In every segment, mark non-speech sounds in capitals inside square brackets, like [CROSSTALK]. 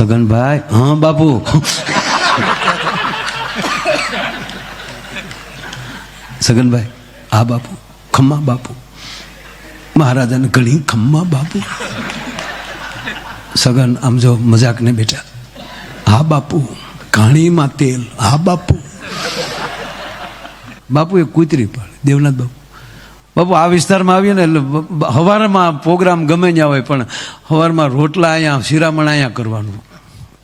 સગનભાઈ હા બાપુ સગનભાઈ હા બાપુ ખમ્મા બાપુ મહારાજાને ઘણી ખમ્મા બાપુ સગન આમ જો મજાક ને બેટા હા, બાપુ ઘાણીમાં તેલ. હા, બાપુ. બાપુ એ કૂતરી પણ દેવનાથ બાપુ. બાપુ, આ વિસ્તારમાં આવીએ ને એટલે હવારમાં પ્રોગ્રામ ગમે ત્યાં હોય, પણ હવારમાં રોટલા અહીંયા, શિરામણ અહીંયા કરવાનું.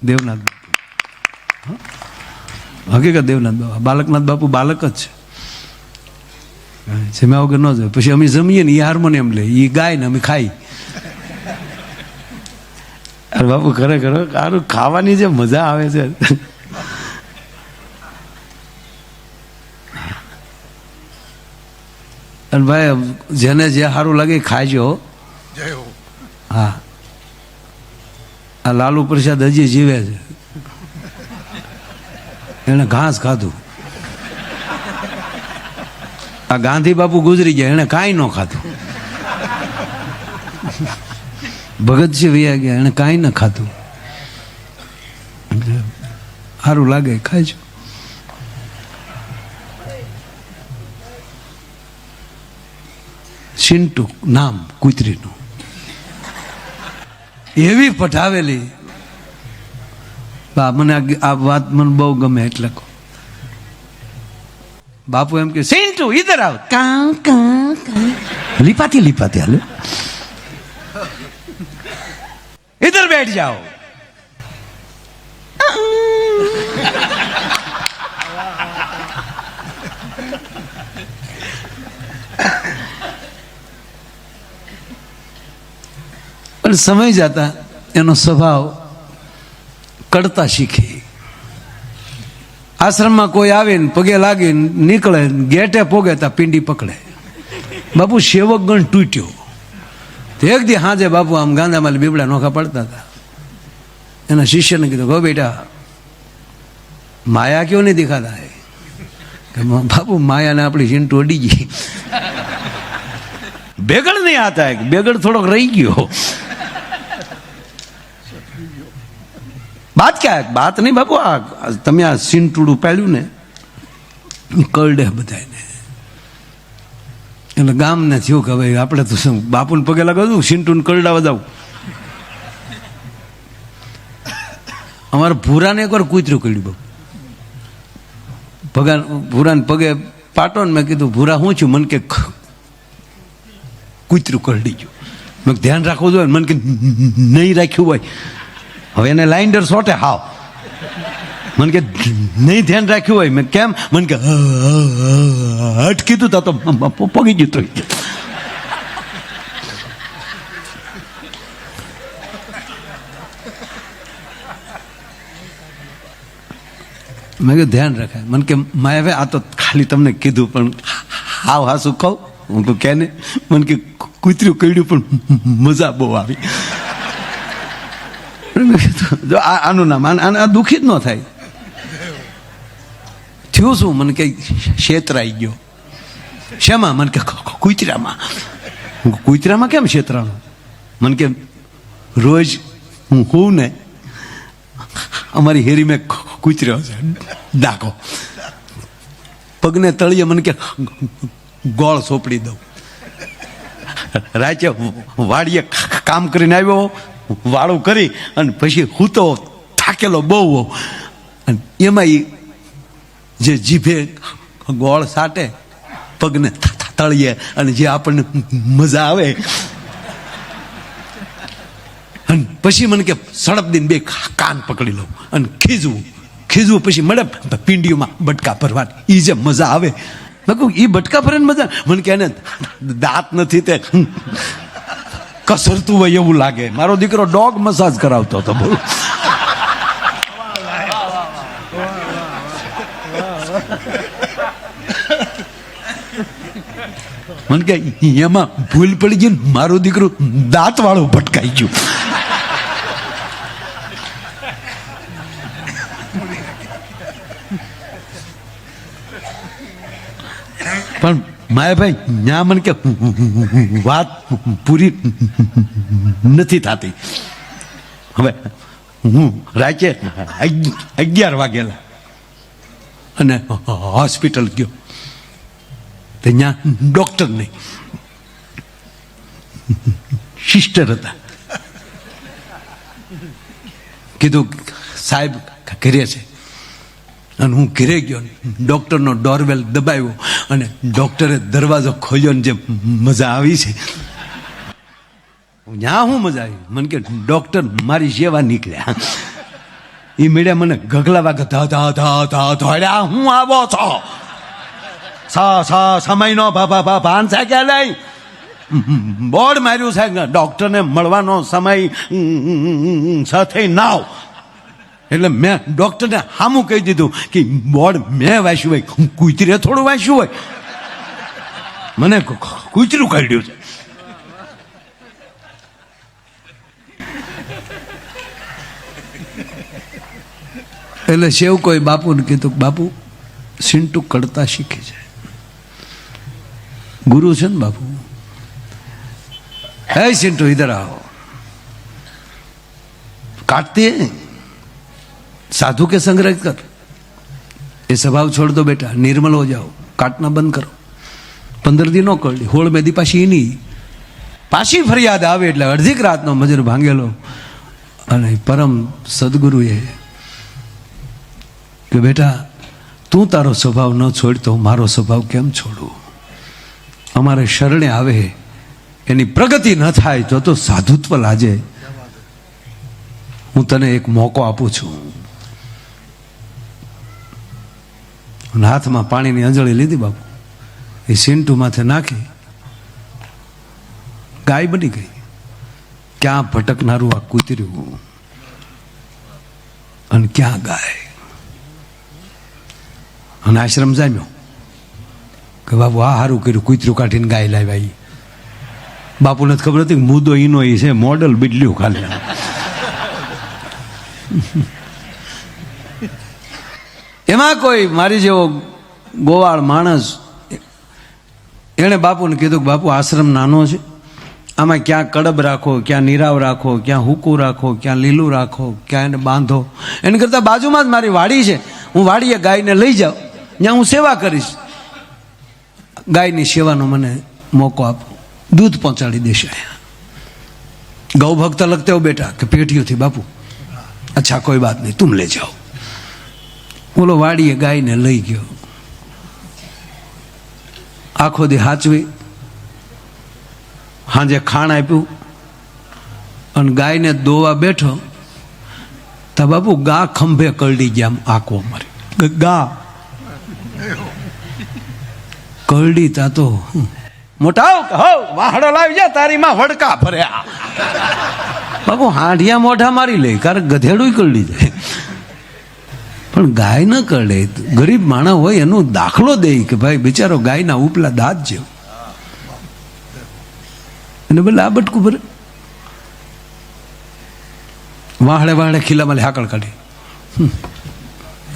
દેવનાથ બાપુ. હકીકત દેવનાથ બાપુ. બાલકનાથ બાપુ બાલક જ છે. જમ્યા વગર ન જાય. પછી અમે જમીએ ને એ હાર્મોનિયમ લે. એ ગાય ને અમે ખાઈ. અરે બાપુ ખરેખર સારું ખાવાની જે મજા આવે છે. અને ભાઈ જેને જે સારું લાગે ખાજો હો. આ લાલુ પ્રસાદ હજી જીવે છે. એને ઘાસ ખાધું. આ ગાંધી બાપુ ગુજરી ગયા, એને કાંઈ ન ખાધું. ભગતસિંહ વૈયા ગયા, એને કાંઈ ન ખાધું. સારું લાગે ખાજો સિન્ટુ નામ કૂતરીનું. એવી પઠાવેલી બા મને આ વાત મને બહુ ગમે એટલે કહો. બાપુ એમ કે સિન્ટુ ઇધર આવ. કા કા લીપાતી લીપાતી હાલો. ઇધર બેઠ જાઓ. પણ સમય જતા એનો સ્વભાવ કડતા શીખે. આશ્રમમાં કોઈ આવે ને, પગે લાગે નીકળે ગેટે પોગે તા પિંડી પકડે. બાપુ સેવક ગણ તૂટ્યો. તો એક દી હાજે બાપુ આમ ગાંધામાં બીબડા નોખા પડતા હતા એના શિષ્યને કીધું ગો બેટા, માયા કયો નહીં દેખાતા હે? બાપુ, માયાને આપણી ચીંટુ અડી ગઈ. બેગડ નહીં આતા બેગડ થોડોક રહી ગયો. બાત ક્યાં? બાત નહીં બાપુ, આ તમે આ સીંટુડું પાડ્યું ને કરડે બધાને એટલે ગામને થયું કે ભાઈ આપણે તો શું, બાપુને પગે લગાવું સિંટુને કરડા વધાવું અમારા ભૂરાને એકવાર કૂતરું કર્યું બાપુ. ભગવાન, ભૂરાને પગે પાટો ને મેં કીધું, ભૂરા, હું છું? મને કે કૂતરું કરડી ગયું. મેં ધ્યાન રાખવું જોઈએ. મને કે નહીં રાખ્યું હોય. હવે એને લાઇન્ડર સોટે, હાવ. મને કે, નહીં ધ્યાન રાખ્યું હોય. મેં કેમ? મને કે હટ કીધું તા તો પગી ગયું તો. મેં કીધું, ધ્યાન રખાય મને કે મેં હવે આ તો ખાલી તમને કીધું, પણ હાવ હાસું કહું. હું કહું કે મને કે કૂતર્યું કર્યું પણ મજા બહુ આવી. જો આનું નામ આ દુઃખી જ ન થાય. થયું શું? મને કે છેતરાઈ ગયો. શેમાં? મને કે કૂતરામાં. હું કૂતરામાં કેમ છેતરાનું મને કે રોજ હું હોઉં ને, અમારી હેરી મેં કૂતર્યો છે. ડાકો. પગને તળીએ મને કે ગોળ સોપડી દઉં. રાચે વાડીએ કામ કરીને આવ્યો. વાળું કરી અને પછી હું તો થાકેલો બહુ હોઉં અને એમાં એ જે જીભે ગોળ સાટે, પગને તળીએ અને જે આપણને મજા આવે. અને પછી મને કે સડપ દિન બે કાન પકડી લઉં અને ખીજવું. ખીજવું પછી મળે પિંડીઓમાં બટકા ભરવાની. એ જે મજા આવે. મેં કહું એ બટકા ભરે મજા મને કે એને દાંત નથી તે. કસરતું હોય એવું લાગે. મારો દીકરો ડોગ મસાજ કરાવતો હતો, બોલો. મને કે એમાં ભૂલ પડી ગઈ ને મારું દીકરું દાંત વાળું ભટકાઈ ગયું. માયાભાઈ, ન્યા મને કે વાત પૂરી નથી થતી. હવે હું રાચે અગિ- અગિયાર વાગેલા અને હોસ્પિટલ ગયો. તો ત્યાં ડૉક્ટર નહીં. સિસ્ટર હતા. કીધું, સાહેબ, ઘરે છે. અને હું ઘેરે ગયો ડૉક્ટરનો ડોરવેલ દબાવ્યો અને ડૉક્ટરે દરવાજો ખોલ્યો ને જે મજા આવી છે. ત્યાં હું મજા આવી? મને કે ડૉક્ટર મારી સેવા નીકળ્યા. એ મેળ્યા મને ગગલા વાગે ધા ધા ધા ધા ધોડ્યા હું આવો છો? સ સ સમયનો ભા ભા ભાન છે કે નહીં? બોર્ડ માર્યું છે ડૉક્ટરને મળવાનો સમય સાથે નાવ. એટલે મેં ડૉક્ટરને હામું કહી દીધું કે, બોર્ડ મેં વાંચ્યું હોય, હું કૂતરીએ થોડું વાંચ્યું હોય. મને કૂતરું કાઢ્યું છે. એટલે શેવ કોઈ બાપુને કીધું કે, બાપુ, સિંટુ કડતા શીખે છે. ગુરુ છે ને બાપુ? હે સિંટુ ઇધર આવો. કાઢતી સાધુ કે સંગ્રહ કર. એ સ્વભાવ છોડ દો બેટા, નિર્મલ હો જાઓ. કાટના બંધ કરો. પંદર દી ન કરડી હોળ મેદી પાછી એની. પાછી ફરિયાદ આવે એટલે અડધીક રાતનો મજૂર ભાંગેલો. અને પરમ સદગુરુએ કે બેટા, તું તારો સ્વભાવ ન છોડ તો મારો સ્વભાવ કેમ છોડું? અમારે શરણે આવે, એની પ્રગતિ ન થાય તો તો સાધુત્વ લાજે. હું તને એક મોકો આપું છું. અને હાથમાં પાણીની અંજળી લીધી બાપુ. એ સિંટુ માથે નાખી ગાય બની ગઈ. ક્યાં ભટકનારું આ કૂતર્યું? અને ક્યાં ગાય? અને આશ્રમ જામ્યો. કે બાપુ, આ સારું કર્યું, કૂતરું કાઢીને ગાય લાવ્યા બાપુને જ ખબર હતી મુદ્દો ઈનો એ છે, મોડલ બદલ્યું ખાલી. એમાં કોઈ મારી જેવો ગોવાળ માણસ, એણે બાપુને કીધું કે બાપુ, આશ્રમ નાનો છે. આમાં ક્યાં કડબ રાખો, ક્યાં નીરાવ રાખો, ક્યાં હુકું રાખો, ક્યાં લીલું રાખો, ક્યાં એને બાંધો. એને કરતાં બાજુમાં જ મારી વાડી છે. હું વાડીએ ગાયને લઈ જાઉં. ત્યાં હું સેવા કરીશ. ગાયની સેવાનો મને મોકો આપો. દૂધ પહોંચાડી દેશે અહીંયા. ગૌભક્ત લગતે હો બેટા કે પેઠીઓથી બાપુ, અચ્છા, કોઈ વાત નહીં તુમ લઈ જાઓ. ઓલો વાડીએ ગાયને લઈ ગયો. આખો દી હાચવી. હાંજે ખાણ આપ્યું અને ગાયને દોવા બેઠો. તો બાબુ ગા ખંભે કરડી ગયા આખો મારી ગા કરડી તા તો મોટા હો વાહડો લાવી જા તારી માં વડકા ભર્યા. બાબુ હાંઢિયા મોઢા મારી લે કારણ ગધેડું કરડી જાય. પણ ગાય ન કરડે. ગરીબ માણસ હોય એનો દાખલો દે કે ભાઈ બિચારો ગાયના ઉપલા દાંત જેવો. અને બોલે, આ બટકું ભરે. વાહડે વાહડે ખીલામાં હાકળ કાઢી.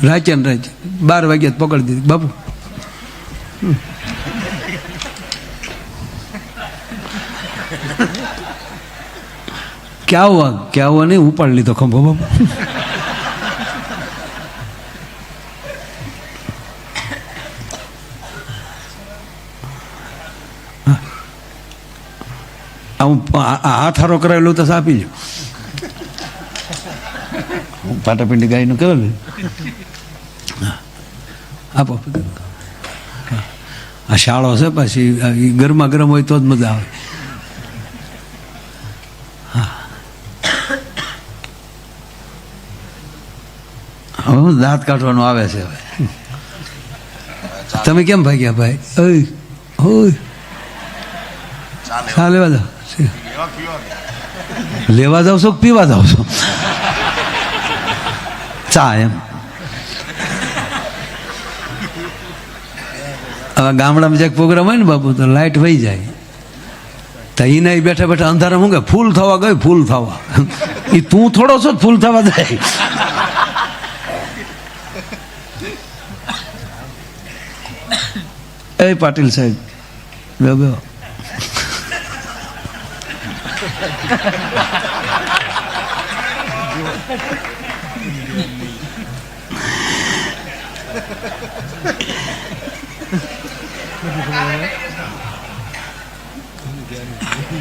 રાચે ને રાચે બાર વાગ્યા પકડી દીધી. બાપુ. ક્યાં હુआ ક્યાં હુआ નહીં? ઉપાડ લીધો ખંભો બાપુ. હું હાથ હારો કરાવેલો તો આપી જો પાટાપિંડી ગાયનું કેવું આપો. આ શાળો છે પછી ગરમા ગરમ હોય તો જ મજા આવે. હવે દાંત કાઢવાનું આવે છે હવે. તમે કેમ ભાગ્યા ભાઈ? ઓય ઓય. ચાલે. જાઓ લેવા જાવ છો પીવા જાવ છો? ચા એમ. હવે ગામડામાં જ્યાંક પ્રોગ્રામ હોય ને બાબુ તો લાઈટ વહી જાય. તો એને બેઠા બેઠા અંધારા મૂકે, ફૂલ થવા ગયો, ફૂલ થવા. એ તું થોડો છો ફૂલ થવા જાય. એ પાટીલ સાહેબ બે [LAUGHS]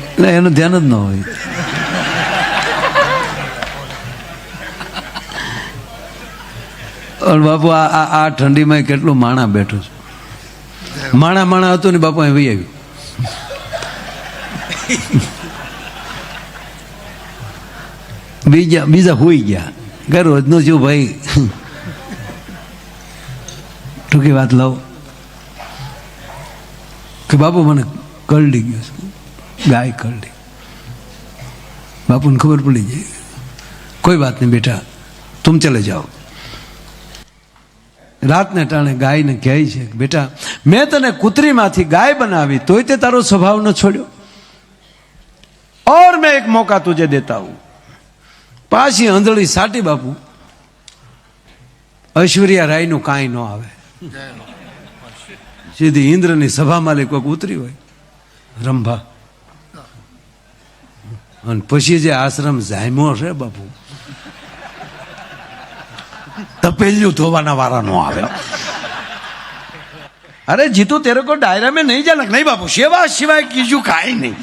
એટલે એનું ધ્યાન જ ન હોય. અને બાપુ આ આ ઠંડીમાં કેટલું માણા બેઠું છે. માણા માણા હતું ને બાપુ, અહીં વહી આવ્યું. બીજા બીજા હોઈ ગયા. કે રોજનું જો ભાઈ. ટૂંકી વાત લઉં કે બાપુ મને કરડી ગયો છે. ગાય કરડી. બાપુને ખબર પડી જાય કોઈ વાત નહીં બેટા, તું ચલે જાઓ. રાતને ટાણે ગાયને કહે છે, બેટા, મેં તને કૂતરીમાંથી ગાય બનાવી, તોય તે તારો સ્વભાવ ન છોડ્યો. ઓર મેં એક મોકા તુજે દેતા હું. પાછી આંધળી સાટી બાપુ. ઐશ્વર્યા રાયનું કાંઈ ન આવે. સીધી ઇન્દ્રની સભામાં લઈ કોઈક ઉતરી હોય. રંભા. અને પછી જે આશ્રમ જામ્યો છે બાપુ, તપેલ્યું ધોવાના વારા નો આવે. અરે જીતુ, તેરે કોઈ ડાયરા મેં નહીં જાનક નહીં બાપુ? સેવા સિવાય કીજું કાંઈ નહીં.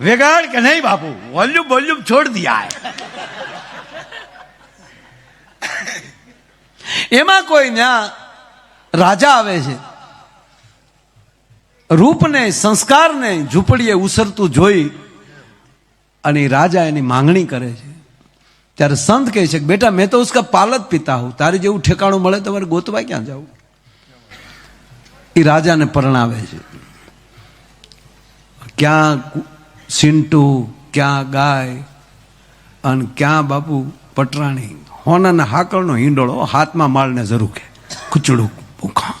वेगाड़ के नहीं बाबू वॉल्यूम वॉल्यूम छोड़ दिया है એમાં કોઈ ત્યાં રાજા આવે છે રૂપને સંસ્કારને ઝૂંપડીએ ઉસરતું જોઈ અને એ રાજા એની માંગણી કરે છે ત્યારે સંત કહે છે કે બેટા મેં તો ઉસકા પાલક પિતા હું તારે જેવું ઠેકાણું મળે તમારે ગોતવા ક્યાં જવું એ રાજાને પરણાવે છે ક્યાં સિંટુ ક્યાં ગાય અને ક્યાં બાપુ પટરાણી? હોનાના હાકળનો હિંડોળો હાથમાં માળને જરૂર કે કુચડું ભૂખા.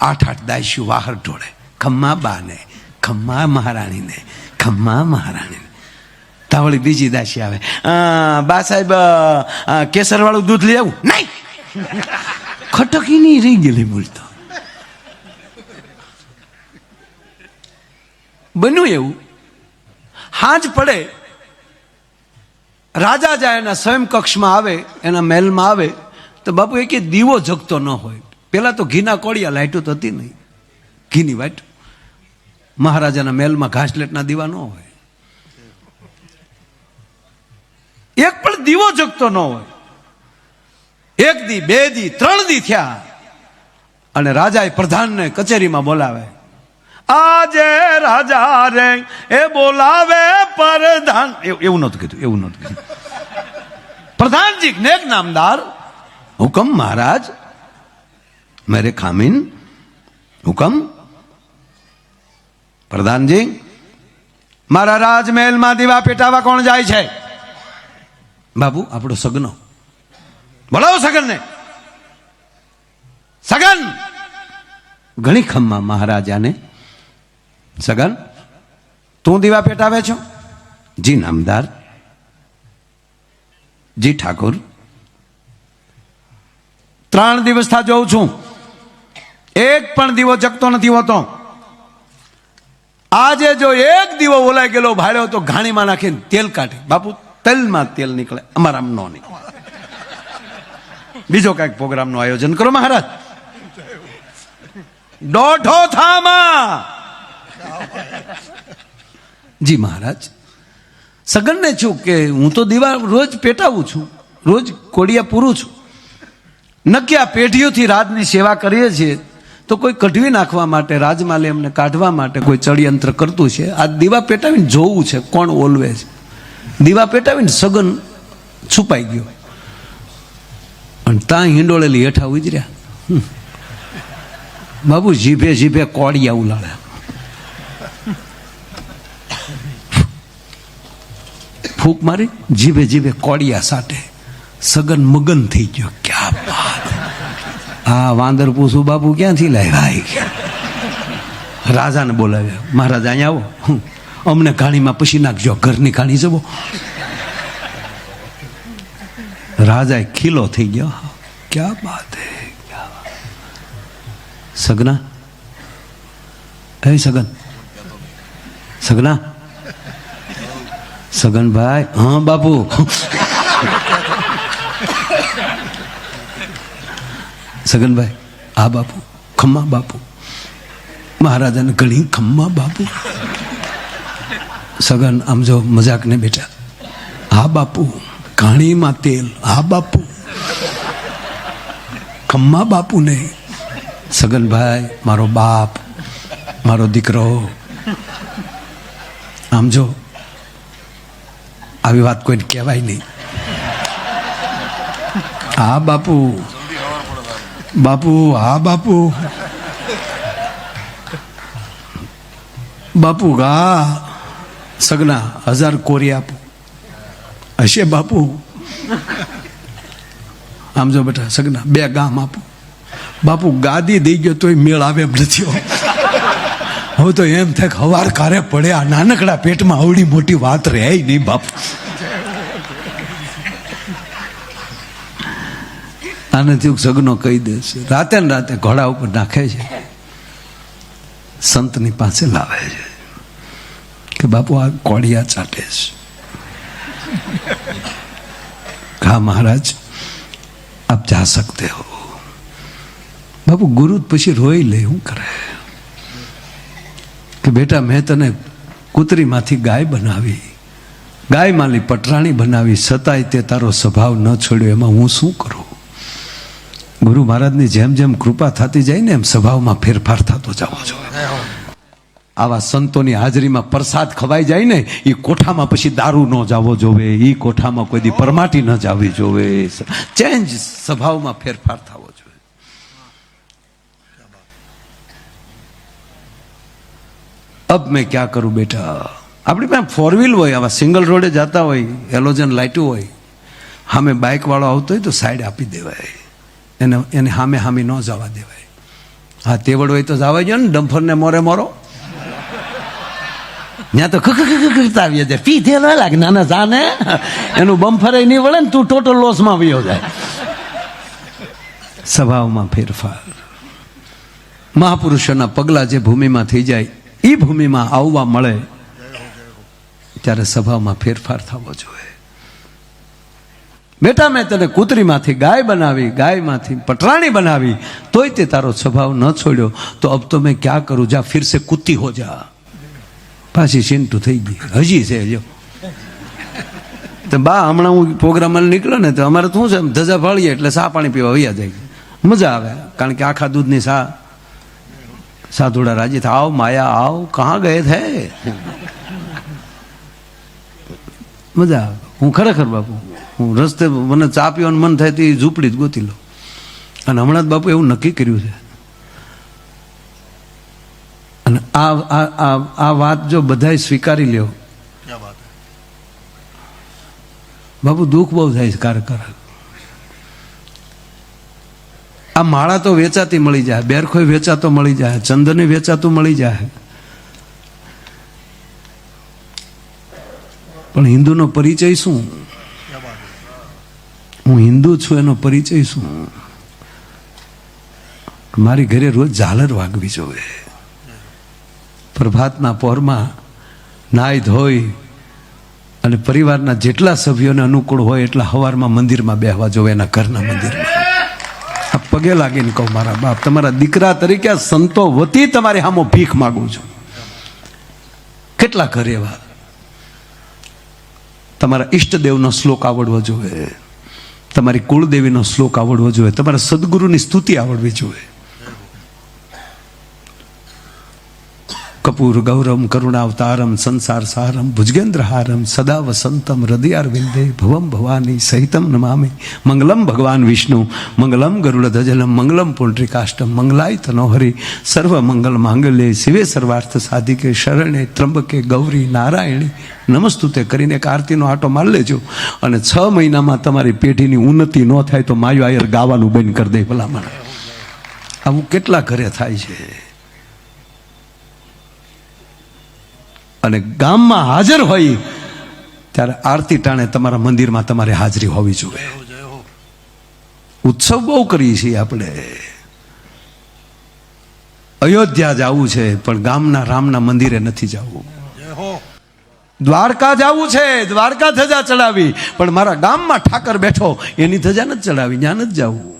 આઠ આઠ દાયશું વાહર ઢોળે. ખમ્મા બાને ખમ્મા મહારાણીને ખમ્મા મહારાણીને. તાવળી બીજી દાસી આવે. "અ, બા સાહેબ કેસરવાળું દૂધ લઈ આવું? નહીં. ખટકી નહીં રહી ગયેલી બોલતો બન્યું એવું? હાજ પડે, રાજા જાય એના સ્વયં કક્ષમાં આવે, એના મહેલમાં આવે, તો બાપુ એ દીવો જગતો ન હોય. પેલા તો ઘીના કોળિયા લાઈટો તો હતી નહીં. ઘીની વાઈટ મહારાજાના મહેલમાં ઘાસલેટના દીવા ન હોય. એક પણ દીવો જગતો ન હોય. એક દી, બે દી, ત્રણ દી થયા. અને રાજાએ પ્રધાનને કચેરીમાં બોલાવે આજે રાજા રે એ બોલાવે પ્રધાન. એવું નહોતું કીધું, એવું નહોતું કીધું. પ્રધાનજી, નેક નામદાર. હુકમ મહારાજ. મેરે ખામીન. હુકમ. પ્રધાનજી, મારા રાજમહેલમાં દીવા પેટાવા કોણ જાય છે? બાબુ, આપણો સગનો. બોલાવો સગનને. સગન! ઘણી ખમ્મા મહારાજાને. સગન, તું દીવા પેટાવે છો? જી, નામદાર. જી, ઠાકોર. ત્રણ દિવસથી જોઉં છું. એક પણ દીવો જગતો નથી હોતો. આજે જો એક દીવો ઓલાઈ ગયેલો ભાડ્યો તો ઘાણીમાં નાખીને તેલ કાઢે. બાપુ, તેલમાં તેલ નીકળે. અમારામાં નો નીકળે. બીજો કંઈક પ્રોગ્રામનું આયોજન કરો મહારાજ. દોઢો થામા. જી મહારાજ. સગનને છું કે હું તો દીવા રોજ પેટાવું છું. રોજ કોડિયા પૂરું છું નક્કી આ પેઢીઓથી રાજની સેવા કરીએ છીએ, તો કોઈ કઢવી નાખવા માટે, રાજમાલે એમને કાઢવા માટે કોઈ ચડયંત્ર કરતું છે. આ દીવા પેટાવીને જોવું છે, કોણ ઓલવે છે. દીવા પેટાવીને સગન છુપાઈ ગયો. અને ત્યાં હિંડોળેલી હેઠા ઉજર્યા. બાબુ જીભે જીભે કોડિયા ઉલાળ્યા. ફૂંક મારી, જીભે જીભે કોડિયા સાટે સગન મગન થઈ ગયો. ક્યાં બાત હા, વાંદર પૂછું, બાપુ, ક્યાંથી લાવ્યા રાજાને બોલાવ્યા, મહારાજ, અહીંયા આવો. અમને ઘાણીમાં પછી નાખજો, ઘરની ઘાણી જવો રાજા ખીલો થઈ ગયો. ક્યાં બાત સગના? હે સગન, સગના સગનભાઈ? હા, બાપુ. સગનભાઈ, હા, બાપુ. ખમ્મા, બાપુ. મહારાજાને કળી ખમ્મા, બાપુ. સગન, આમ જો મજાક ને બેટા હા, બાપુ. ઘાણીમાં તેલ. હા, બાપુ. ખમ્મા બાપુ નહીં સગનભાઈ, મારો બાપ, મારો દીકરો. આમ જો આવી વાત કોઈને કહેવાય નહીં. હા, બાપુ. બાપુ, હા, બાપુ. બાપુ ગા સગના, હજાર કોરી આપો. હશે, બાપુ? આમ જો બેટા, સગના, બે ગામ આપો. બાપુ, ગાદી દઈ ગયો તોય મેળ આવે એમ નથી. હવે તો એમ થાય હવાર કારે પડે આ નાનકડા પેટમાં આવડી મોટી વાત રહે નહીં બાપુ. આનાથી સગનો કહી દેશે રાતે ને રાતે ઘોડા ઉપર નાખે છે. સંતની પાસે લાવે છે. કે બાપુ, આ કોળિયા ચાટે છે. હા, મહારાજ, આપ જા સકતે હો. બાપુ, ગુરુ પછી રોઈ લે, શું કરે? કે બેટા, મેં તને કૂતરીમાંથી ગાય બનાવી. ગાય માલી પટરાણી બનાવી છતાંય તે તારો સ્વભાવ ન છોડ્યો. એમાં હું શું કરું? ગુરુ મહારાજની જેમ જેમ કૃપા થતી જાય ને એમ સ્વભાવમાં ફેરફાર થતો જવો જોઈએ. આવા સંતોની હાજરીમાં પ્રસાદ ખવાઈ જાય ને એ કોઠામાં પછી દારૂ ન જાવો જોવે એ કોઠામાં કોઈ દી પરમાટી ન જાવી જોવે. ચેન્જ સ્વભાવમાં ફેરફાર થવો જોઈએ. અબ મેં ક્યાં કરું બેટા આપણી પાસે ફોર વ્હીલ હોય આવા સિંગલ રોડે જતા હોય એલોજન લાઇટું હોય સામે બાઇકવાળો આવતો હોય તો સાઈડ આપી દેવાય એને એને સામે સામે ન જવા દેવાય હા તેવડ હોય તો જવા જોઈએ ને ડમ્ફરને મોરે મોરો ત્યાં તો કરતા આવી જાય પી ન લાગે નાના જાને એનું બમ્ફરે નહીં વળે ને તું ટોટલ લોસમાં વયો જાય સ્વભાવમાં ફેરફાર મહાપુરુષોના પગલાં જે ભૂમિમાં થઈ જાય એ ભૂમિમાં આવવા મળે, ત્યારે સ્વભાવમાં ફેરફાર થવો જોઈએ. બેટા, મેં તને કૂતરીમાંથી ગાય બનાવી, ગાયમાંથી પટરાણી બનાવી, તોય તે તારો સ્વભાવ ન છોડ્યો. તો અબ તો મેં ક્યાં કરું? જા, ફિર સે કુત્તી હો જા. પાછી ચિંટુ થઈ ગઈ. હજી છે જો તો બા, હમણાં હું પ્રોગ્રામ નીકળ્યો ને, તો અમારે શું છે ધજા ફાળીએ એટલે સા પાણી પીવા વૈયા જાય. મજા આવે, કારણ કે આખા દૂધની સા સાધુડા રાજી થાય આવ માયા આવ. કહા ગયે થે? મજા આવે. હું ખરેખર બાપુ હું રસ્તે મને ચા પીવાનું મન થાય તો એ ઝૂંપડી જ ગોતી લો અને હમણાં જ બાપુ એવું નક્કી કર્યું છે. અને આ આ વાત જો બધાય સ્વીકારી લ્યો. બાપુ દુઃખ બહુ થાય છે કાર કર આ માળા તો વેચાતી મળી જાય બેરખોય વેચાતો મળી જાય ચંદન વેચાતું મળી જાય. પણ હિન્દુનો પરિચય શું? હું હિન્દુ છું, એનો પરિચય શું? મારી ઘરે રોજ ઝાલર વાગવી જોવે. પ્રભાતના પહોરમાં નાય ધોઈ અને પરિવારના જેટલા સભ્યોને અનુકૂળ હોય એટલા હવારમાં મંદિરમાં બેહવા જોવે, એના ઘરના મંદિરમાં. પગે લાગીને કહું મારા બાપ, તમારા દીકરા તરીકે સંતો વતી તમારી સામો ભીખ માગું છું. કેટલા ઘરે એવા. તમારા ઈષ્ટદેવનો શ્લોક આવડવો જોઈએ. તમારી કુળદેવીનો શ્લોક આવડવો જોઈએ. તમારા સદગુરુની સ્તુતિ આવડવી જોઈએ. કપૂર, ગૌરમ, કરુણાવતારમ સંસાર સારમ ભુજગેન્દ્રહારમ સદા વસંતમ હૃદયાર વિંદે ભવમ ભવાની સહિતમ નમામે. મંગલમ ભગવાન વિષ્ણુ, મંગલમ ગરુડધજલમ, મંગલમ પુંડરીકાષ્ટમ મંગલાય તનોહરી, સર્વ મંગલ માંગલ્ય, શિવે સર્વાર્થ સાધિકે, શરણે ત્રંબકે ગૌરી નારાયણી. નમસ્તુતે કરીને એક આરતીનો આટો માર લેજો. અને છ મહિનામાં તમારી પેઢીની ઉન્નતિ ન થાય તો માયો આયર ગાવાનું બંધ કરી દે ભલામણ. આવું કેટલા ઘરે થાય છે? અને ગામમાં હાજર હોય, ત્યારે આરતી ટાણે તમારા મંદિરમાં તમારે હાજરી હોવી જોઈએ. ઉત્સવ બહુ કરીએ છીએ આપણે. અયોધ્યા જવું છે, પણ ગામના રામના મંદિરે નથી જવું. દ્વારકા જવું છે, દ્વારકા ધજા ચડાવી, પણ મારા ગામમાં ઠાકર બેઠો, એની ધજા નથી ચડાવી, ત્યાં નથી જવું.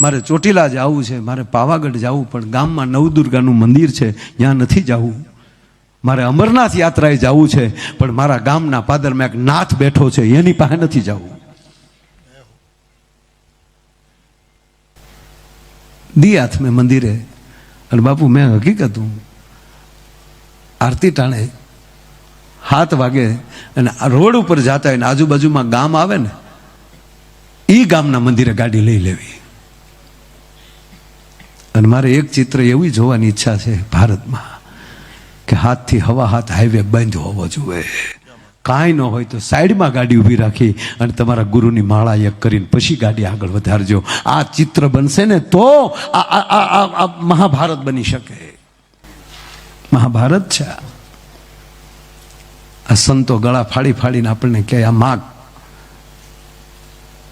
મારે ચોટીલા જવું છે, મારે પાવાગઢ જવું, પણ ગામમાં નવદુર્ગાનું મંદિર છે, ત્યાં નથી જવું. મારે અમરનાથ યાત્રાએ જવું છે, પણ મારા ગામના પાદરમાં એક નાથ બેઠો છે, એની પાસે નથી જવું. દી હાથ મેં મંદિરે, અને બાપુ મેં હકીકત હું આરતી ટાણે હાથ વાગે અને રોડ ઉપર જતા હોય ને આજુબાજુમાં ગામ આવે ને એ ગામના મંદિરે ગાડી લઈ લેવી. અને મારે એક ચિત્ર એવી જોવાની ઈચ્છા છે ભારતમાં. કે હાથથી હવા હાથ હાઈવે બંધ હોવો જોઈએ. કાંઈ ન હોય તો સાઈડમાં ગાડી ઊભી રાખી અને તમારા ગુરુની માળા એક કરીને પછી ગાડી આગળ વધારજો. આ ચિત્ર બનશે ને તો આ મહાભારત બની શકે. મહાભારત છે. આ સંતો ગળા ફાડી ફાડીને આપણને કહે, આ માગ.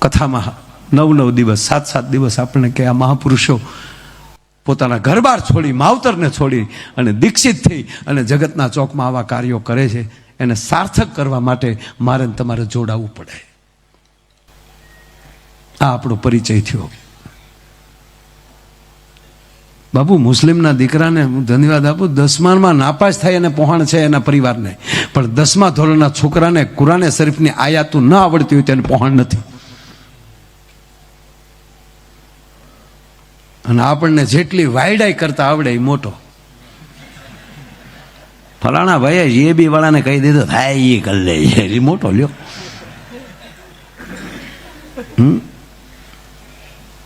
કથામાં નવ નવ દિવસ, સાત સાત દિવસ આપણને કહે, આ મહાપુરુષો પોતાના ઘરબાર છોડી, માવતરને છોડી અને દીક્ષિત થઈ અને જગતના ચોકમાં આવા કાર્યો કરે છે, એને સાર્થક કરવા માટે મારે તમારે જોડાવવું પડે. આ આપણો પરિચય થયો. બાપુ મુસ્લિમના દીકરાને હું ધન્યવાદ આપું દસમામાં નાપાસ થાય અને પહોંચ છે એના પરિવારને. પણ દસમા ધોરણના છોકરાને કુરાને શરીફની આયાતું ન આવડતી હોય તેને પહોંચ નથી. અને આપણને જેટલી વાયડાઈ કરતા આવડે એ મોટો. ફલાણા ભાઈ એ બી વાળાને કહી દીધું ભાઈ એ કરી લે. એ મોટો લ્યો?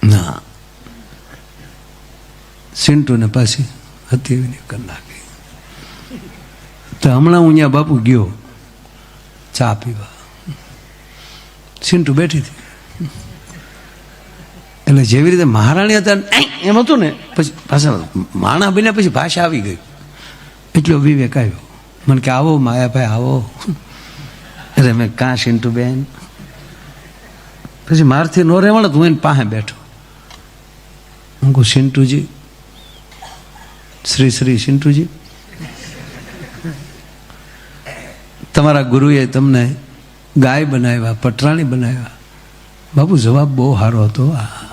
ના. સિન્ટુને પાછી હતી કરી નાખી. તો હમણાં હું અહીંયા બાપુ ગયો, ચા પીવા. સિન્ટુ બેઠી હતી. એટલે જેવી રીતે મહારાણી હતા એમ હતું ને, પછી પાછા માણા બન્યા પછી ભાષા આવી ગઈ. એટલો વિવેક આવ્યો. મને કે, આવો માયાભાઈ, આવો. અરે મેં કાં સિન્ટુ બેન? પછી મારથી નો રહેવાનું હું એની પાસે બેઠો. હું કહું સિન્ટુજી શ્રી શ્રી સિન્ટુજી તમારા ગુરુએ તમને ગાય બનાવ્યા, પટરાણી બનાવ્યા. બાપુ, જવાબ બહુ સારો હતો આ.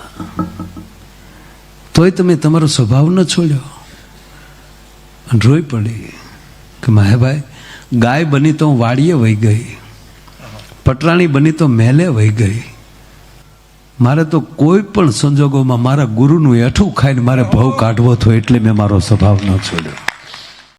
તોય તમે તમારો સ્વભાવ ન છોડ્યો. રોઈ પડી કે માહેભાઈ ગાય બની તો વાડીએ વહી ગઈ, પટરાણી બની તો મહેલે વહી ગઈ. મારે તો કોઈ પણ સંજોગોમાં મારા ગુરુનું એઠું ખાઈને મારે ભાવ કાઢવો હતો એટલે મેં મારો સ્વભાવ ન છોડ્યો.